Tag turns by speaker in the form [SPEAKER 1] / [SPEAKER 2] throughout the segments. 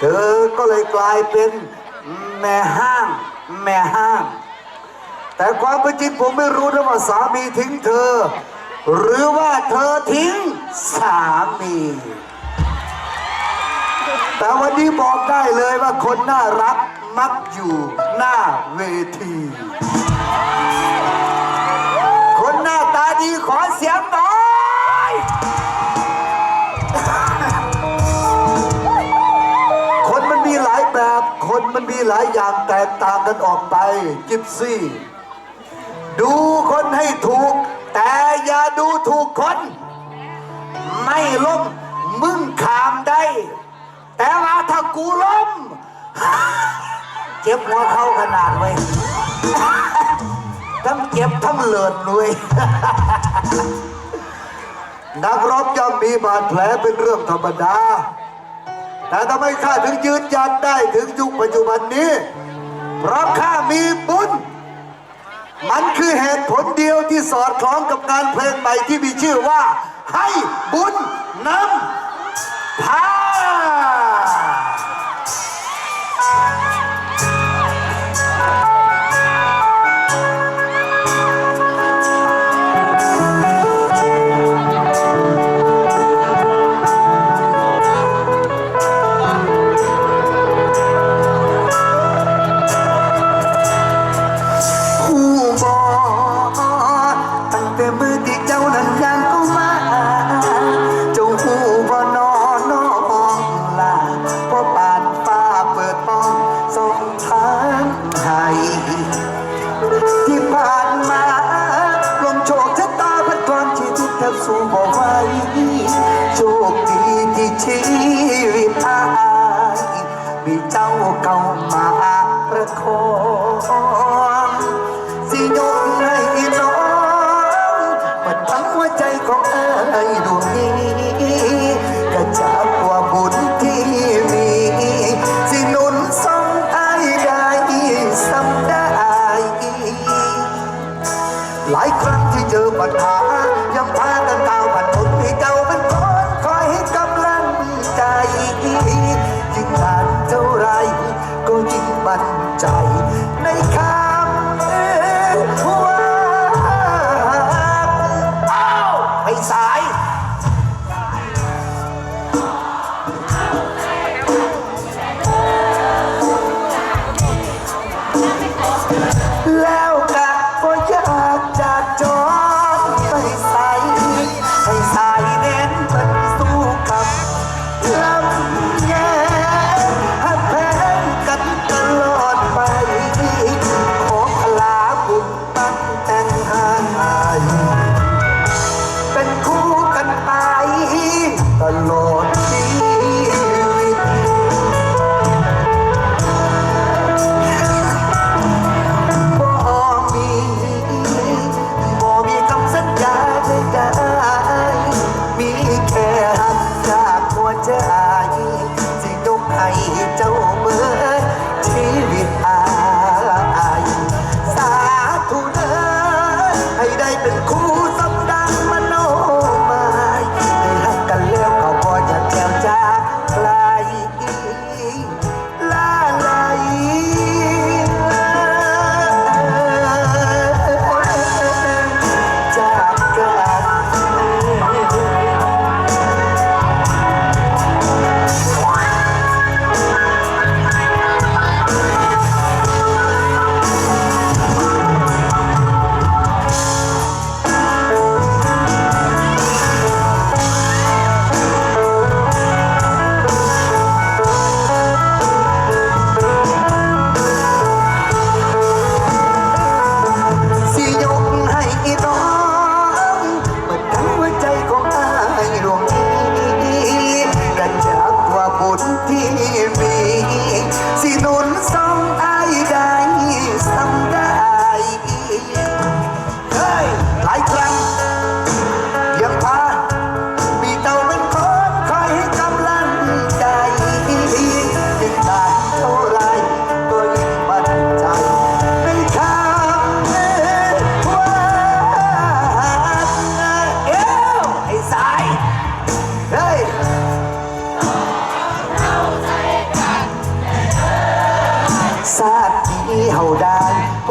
[SPEAKER 1] เธอก็เลยกลายเป็นแม่ห้าง แม่ห้าง แต่ความเป็นจริงผมไม่รู้นะว่าสามีทิ้งเธอ หรือว่าเธอทิ้งสามี แต่วันนี้บอกได้เลยว่าคนน่ารักมักอยู่หน้าเวที คนหน้าตาดีขอเสียงหน่อย หลายอย่างแตกต่างกันออกไปจิบซี่ ดูคนให้ถูก แต่อย่าดูถูกคน ไม่ล้มมึงขามได้ แต่ว่าถ้ากูล้ม เจ็บหัวเข้าขนาดเว้ยทั้งเจ็บทั้งเลิศเลยนักรบย่อมมีบาดแผลเป็นเรื่องธรรมดา แต่ทำไมข้าถึงยืนยันได้ถึงยุคปัจจุบันนี้ เพราะข้ามีบุญ มันคือเหตุผลเดียวที่สอดคล้องกับงานเพลงใหม่ที่มีชื่อว่า ให้บุญนำพา หัวใจของอายดวง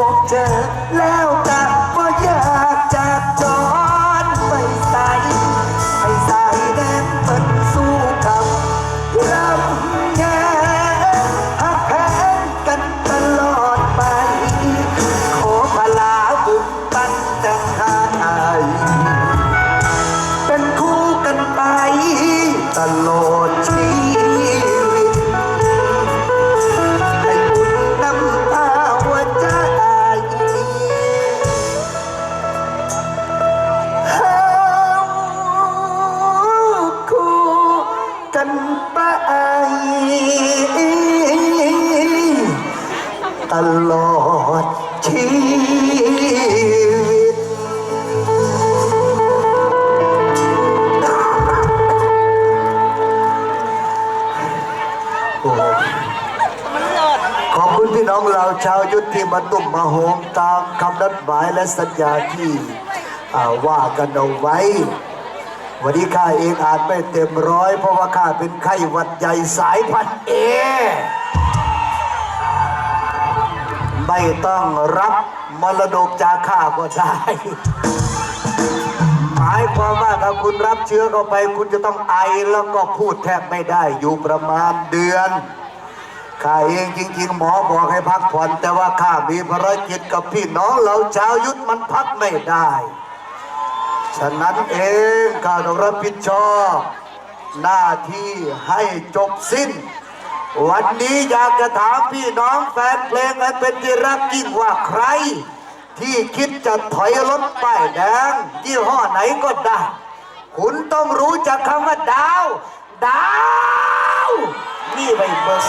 [SPEAKER 1] พบเจอแล้ว ลอดชีวิตโอ้ขอบคุณพี่น้องเราชาวยุทธที่มาตุ่มมาโฮมตามคำนัดหมายและสัญญาที่ว่ากันเอาไว้ วันนี้ข้าเองอาจไม่เต็มร้อย เพราะว่าข้าเป็นไข้หวัดใหญ่สายพันเอ ไม่ต้องรับมรดกจากข้าก็ได้ หมายความว่าถ้าคุณรับเชื้อเข้าไป คุณจะต้องไอแล้วก็พูดแทบไม่ได้อยู่ประมาณเดือนข้าเองจริง ๆ หมอบอกให้พักผ่อน แต่ว่าข้ามีภารกิจกับพี่น้องเราชาวยุทธมันพักไม่ได้ ฉะนั้นเองข้าต้องรับผิดชอบหน้าที่ให้จบสิ้น วันนี้อยากจะถามพี่น้องแฟนเพลงอันเป็นที่รักยิ่งว่าใคร ที่คิดจะถอยรถป้ายแดงยี่ห้อไหนก็ได้ คุณต้องรู้จักคำว่าดาว ดาว นี่ไปเบิ่ง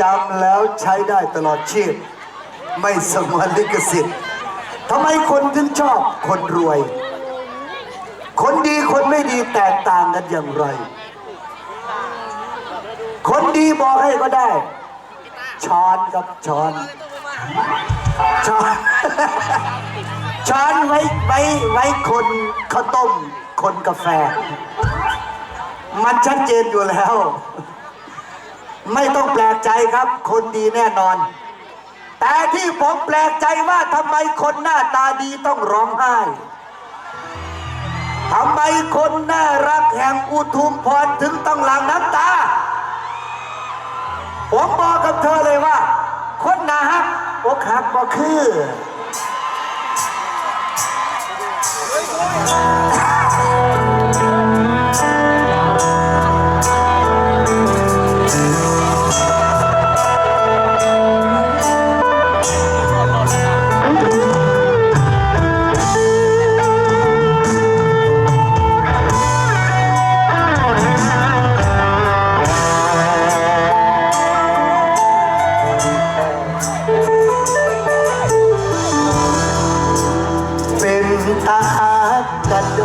[SPEAKER 1] จำแล้วใช้ได้ตลอดชีพ ไม่สงวนลิขสิทธิ์ทำไมคนถึงชอบคนรวย คนดีคนไม่ดีแตกต่างกันอย่างไร คนดีบอกให้ก็ได้ ช้อนกับช้อนช้อนช้อนไว้ไว้ไว้คนข้าวต้ม คนกาแฟ มันชัดเจนอยู่แล้ว ไม่ต้องแปลกใจครับ คนดีแน่นอน แต่ที่ผมแปลกใจว่าทำไมคนหน้าตาดีต้องร้องไห้ทำไมคนน่ารักแห่งอุทุมพรถึงต้องหลั่งน้ำตา ผมบอกกับเธอเลยว่า คนนาฮักอกหักก็คือเป็น ตากาศโด